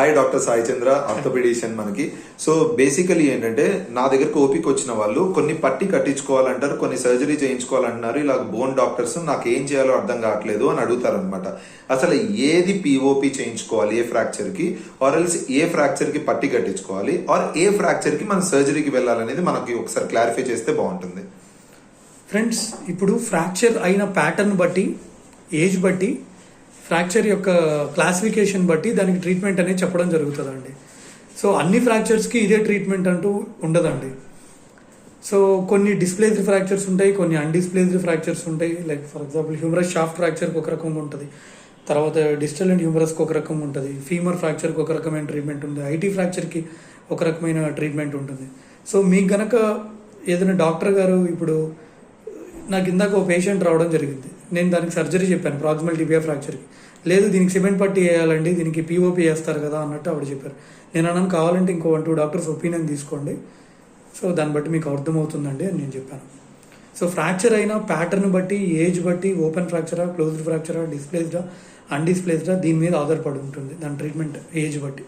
Hi doctor Sai Chandra orthopaedician మనకి. So basically ఏంటంటే నా దగ్గరకు ఓపిక వచ్చిన వాళ్ళు కొన్ని పట్టి కట్టించుకోవాలంటారు కొన్ని సర్జరీ చేయించుకోవాలంటున్నారు ఇలా బోన్ డాక్టర్స్ నాకు ఏం చేయాలో అర్థం కావట్లేదు అని అడుగుతారు అనమాట అసలు ఏది పిఓపి చేయించుకోవాలి ఏ ఫ్రాక్చర్కి ఆర్ ఎల్స్ ఏ ఫ్రాక్చర్కి పట్టి కట్టించుకోవాలి ఆర్ ఏ ఫ్రాక్చర్కి మనం సర్జరీకి వెళ్ళాలనేది మనకి ఒకసారి క్లారిఫై చేస్తే బాగుంటుంది. ఫ్రెండ్స్ ఇప్పుడు ఫ్రాక్చర్ అయిన ప్యాటర్న్ బట్టి ఏజ్ బట్టి ఫ్రాక్చర్ యొక్క క్లాసిఫికేషన్ బట్టి దానికి ట్రీట్మెంట్ అనేది చెప్పడం జరుగుతుందండి. సో అన్ని ఫ్రాక్చర్స్కి ఇదే ట్రీట్మెంట్ అంటూ ఉండదండి. సో కొన్ని డిస్ప్లేస్డ్ ఫ్రాక్చర్స్ ఉంటాయి కొన్ని అన్డిస్ప్లేస్డ్ ఫ్రాక్చర్స్ ఉంటాయి. Like for example humerus shaft ఫ్రాక్చర్కి ఒక రకం ఉంటుంది. తర్వాత డిజిటల్ అండ్ హ్యూమరస్కి ఒక రకం ఉంటుంది. ఫీమర్ ఫ్రాక్చర్కి ఒక రకమైన ట్రీట్మెంట్ ఉంటుంది. ఐటీ ఫ్రాక్చర్కి ఒక రకమైన ట్రీట్మెంట్ ఉంటుంది. సో మీకు గనక ఏదైనా డాక్టర్ గారు ఇప్పుడు నాకు ఇందాక ఒక పేషెంట్ రావడం జరిగింది. నేను దానికి సర్జరీ చెప్పాను ప్రాక్సిమల్ టిబియా ఫ్రాక్చర్కి లేదు దీనికి సిమెంట్ పట్టి వేయాలండి దీనికి పీఓపీ వేస్తారు కదా అన్నట్టు ఆవిడ చెప్పారు. నేను అన్నాను కావాలంటే ఇంకో వన్ టూ డాక్టర్స్ ఒపీనియన్ తీసుకోండి. సో దాన్ని బట్టి మీకు అర్థమవుతుందండి అని నేను చెప్పాను. సో ఫ్రాక్చర్ అయిన ప్యాటర్న్ బట్టి ఏజ్ బట్టి ఓపెన్ ఫ్రాక్చరా క్లోజ్డ్ ఫ్రాక్చరా డిస్ప్లేస్డా అన్డిస్ప్లేస్డా దీని మీద ఆధారపడి ఉంటుంది. దాని ట్రీట్మెంట్ ఏజ్ బట్టి.